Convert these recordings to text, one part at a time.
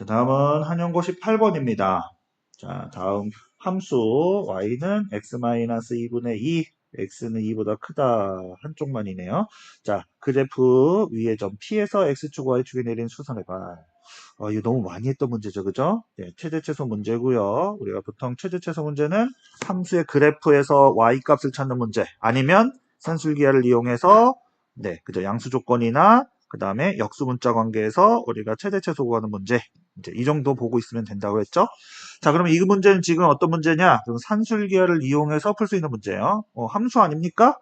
자, 다음은 한영고시 8번입니다. 자, 다음 함수 y는 x-2분의 2, x는 2보다 크다 한쪽만이네요. 자, 그래프 위에 점 P에서 x축 y축에 내린 수선의 발. 어, 이거 너무 많이 했던 문제죠, 그죠? 네, 최대최소 문제고요. 우리가 보통 최대최소 문제는 함수의 그래프에서 y 값을 찾는 문제, 아니면 산술기하를 이용해서 네, 그죠? 양수 조건이나 그 다음에 역수 문자 관계에서 우리가 최대 최소 구하는 문제 이제 이 정도 보고 있으면 된다고 했죠. 자, 그러면 이 문제는 지금 어떤 문제냐? 산술기하를 이용해서 풀 수 있는 문제예요. 어, 함수 아닙니까?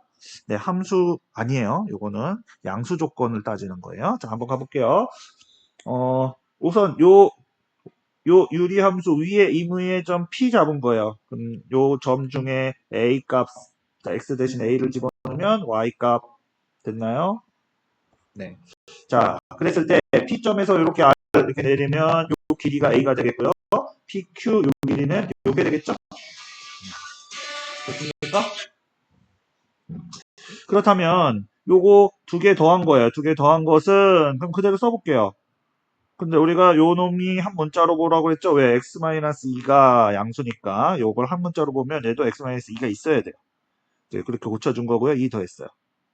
네, 함수 아니에요. 요거는 양수 조건을 따지는 거예요. 자, 한번 가볼게요. 어, 우선 요, 요 유리함수 위에 임의의 점 P 잡은 거예요. 그럼 요 점 중에 A 값, 자, X 대신 A를 집어넣으면 Y 값 됐나요? 네. 자, 그랬을 때 P점에서 이렇게 R을 이렇게 내리면 요 길이가 A가 되겠고요. PQ 요 길이는 요게 되겠죠? 됐습니까? 그렇다면 요거 두 개 더한 거예요. 두 개 더한 것은 그럼 그대로 써볼게요. 근데 우리가 요 놈이 한 문자로 보라고 했죠? 왜? x-2가 양수니까 요걸 한 문자로 보면 얘도 x-2가 있어야 돼요. 이제 그렇게 고쳐준 거고요. 2 더했어요.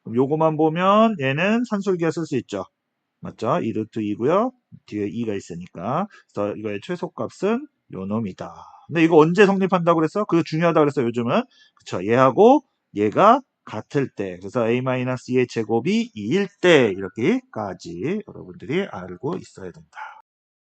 그럼 요거만 보면 얘는 산술기가 쓸 수 있죠. 맞죠? 2루트 2고요. 뒤에 2가 있으니까. 그래서 이거의 최소값은 요 놈이다. 근데 이거 언제 성립한다고 그랬어? 그거 중요하다고 그랬어 요즘은. 그쵸? 얘하고 얘가 같을 때. 그래서 a-2의 제곱이 2일 때 이렇게까지 여러분들이 알고 있어야 된다.